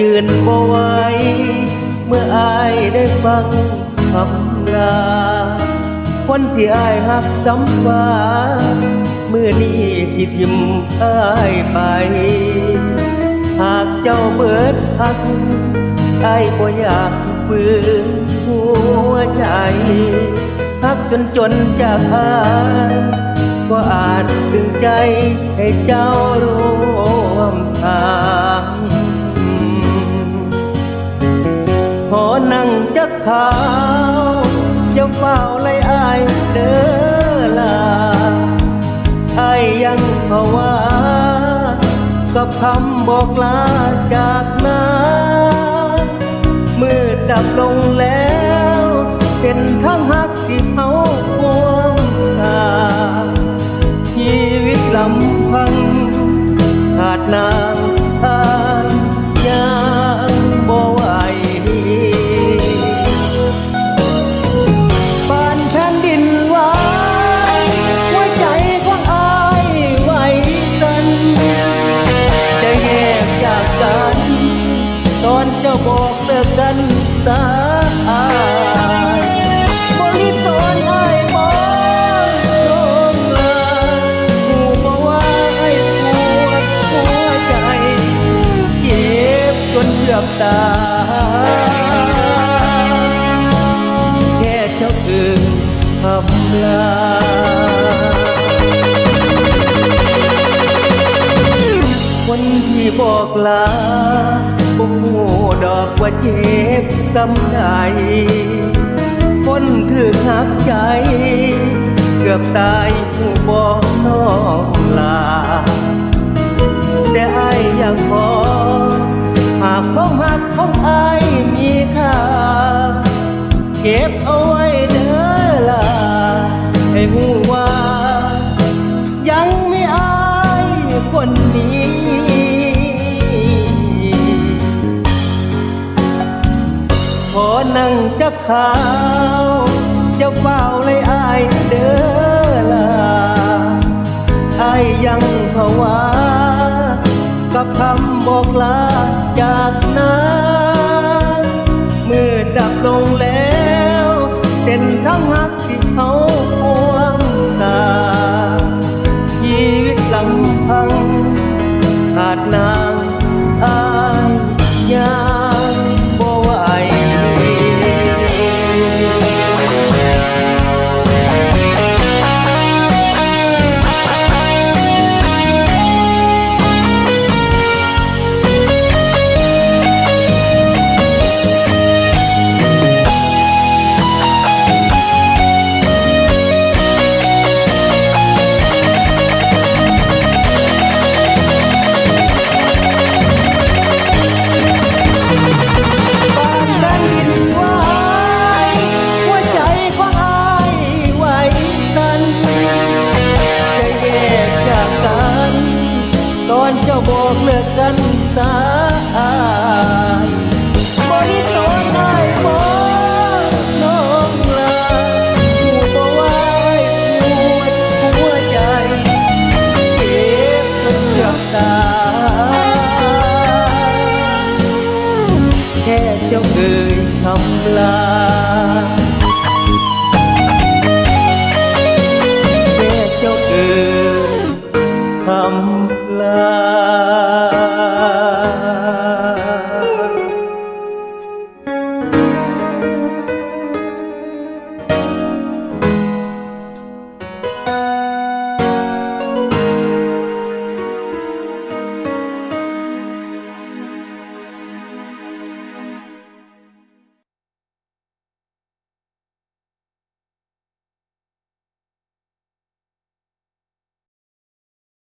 ยืนบ่ไหวเมื่ออายได้ฟังคำลา คนที่อายหักสำฟ้าเมื่อนี้สิทิมอายไป หากเจ้าเบิดพักอายบ่อยากฝืนหัวใจพักจนจนจากอายก็อาจดึงใจให้เจ้าร่วมทาง อนั่งจักขาวจะเฝ้าไล่อายเด้อลาอายยังภาวะกับคำบอกลาจากนามืดดับลงแล้วเป็นทา กเลิกกันสายบริตนอายมองลงลาหูบ่ว่าไอ้ปวดหัวใจ เจ็บจนเกือบตายแค่เจ้าอื่นคำลาคนที่บอกลา บ่ฮู้ดอกว่าเจ็บกำใดคนถือหักใจ เกือบตายผู้บอกน้องลา แต่ไอายยังขอ หากความหักของไอายมีค่า เก็บเอา นั่งจับขาวจะเฝ้าเลยอายเด้อล่ะอายยังภาวะกับคำบอกลาจากนั้นมืดดับลงแล้วเส้นทั้งหัก บอกเลิกกันสายบริตได้บ่น้องลาหูบ่ว่าไอ้ปวหัวใจเจ็บเกือบตา แค่เจ้าเอ่ยคำลา